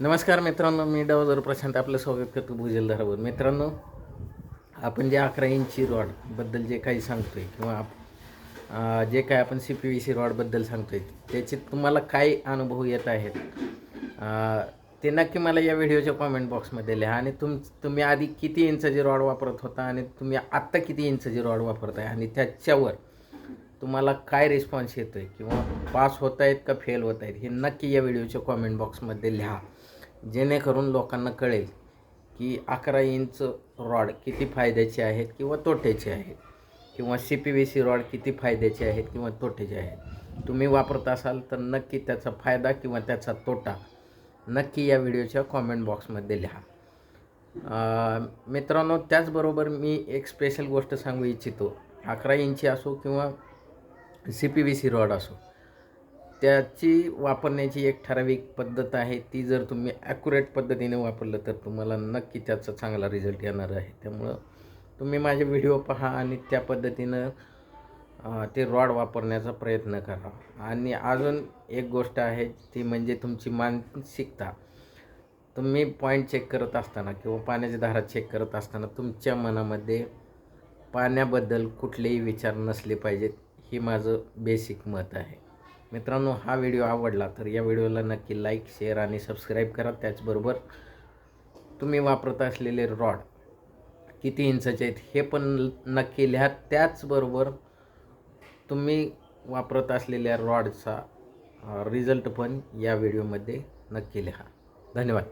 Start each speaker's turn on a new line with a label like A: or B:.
A: नमस्कार मित्रांनो मी डावजर प्रशांत आपलं स्वागत करतो भुजलधारावर मित्रांनो आपण जे अकरा इंची रॉडबद्दल जे काही सांगतो आहे किंवा जे काय आपण सी पी व्ही सी रॉडबद्दल सांगतो आहे त्याचे तुम्हाला काय अनुभव येत आहेत ते नक्की मला या व्हिडिओच्या कॉमेंट बॉक्समध्ये लिहा आणि तुम तुम्ही आधी किती इंचाची रॉड वापरत होता आणि तुम्ही आत्ता किती इंचाची रॉड वापरताय आणि त्याच्यावर तुम्हाला काय रिस्पॉन्स येतो आहे किंवा पास होत आहेत का फेल होत आहेत हे नक्की या व्हिडिओच्या कॉमेंट बॉक्समध्ये लिहा. जेणेकरून लोकांना कळेल की अकरा इंच रॉड किती फायद्याचे आहेत किंवा तोट्याचे आहेत. किंवा C P V C rod किती फायद्याचे आहेत किंवा तोट्याचे आहेत. तुम्ही वापरत असाल तर नक्की त्याचा फायदा किंवा त्याचा तोटा नक्की या व्हिडिओच्या कॉमेंट बॉक्समध्ये लिहा. मित्रांनो त्याचबरोबर मी एक स्पेशल गोष्ट सांगू इच्छितो. अकरा इंची असो किंवा C P V C rod असो. त्याची वापरण्याची एक ठराविक पद्धत आहे. ती जर तुम्ही ॲक्युरेट पद्धतीने वापरलं तर तुम्हाला नक्की त्याचा चांगला रिझल्ट येणार आहे. त्यामुळं तुम्ही माझे व्हिडिओ पहा आणि त्या पद्धतीनं ते रॉड वापरण्याचा प्रयत्न करा. आणि अजून एक गोष्ट आहे ती म्हणजे तुमची मानसिकता. तुम्ही पॉईंट चेक करत असताना किंवा पाण्याची धारा चेक करत असताना तुमच्या मनामध्ये पाण्याबद्दल कुठलेही विचार नसले पाहिजेत. हे माझं बेसिक मत आहे. मित्रांनो हा व्हिडिओ आवडला तर या व्हिडिओला नक्की लाईक शेअर आणि सबस्क्राईब करा. त्याचबरोबर तुम्ही वापरत असलेले रॉड किती इंचाचे आहेत हे पण नक्की लिहा. त्याचबरोबर तुम्ही वापरत असलेल्या रॉडचा रिझल्ट पण या व्हिडिओमध्ये नक्की लिहा. धन्यवाद.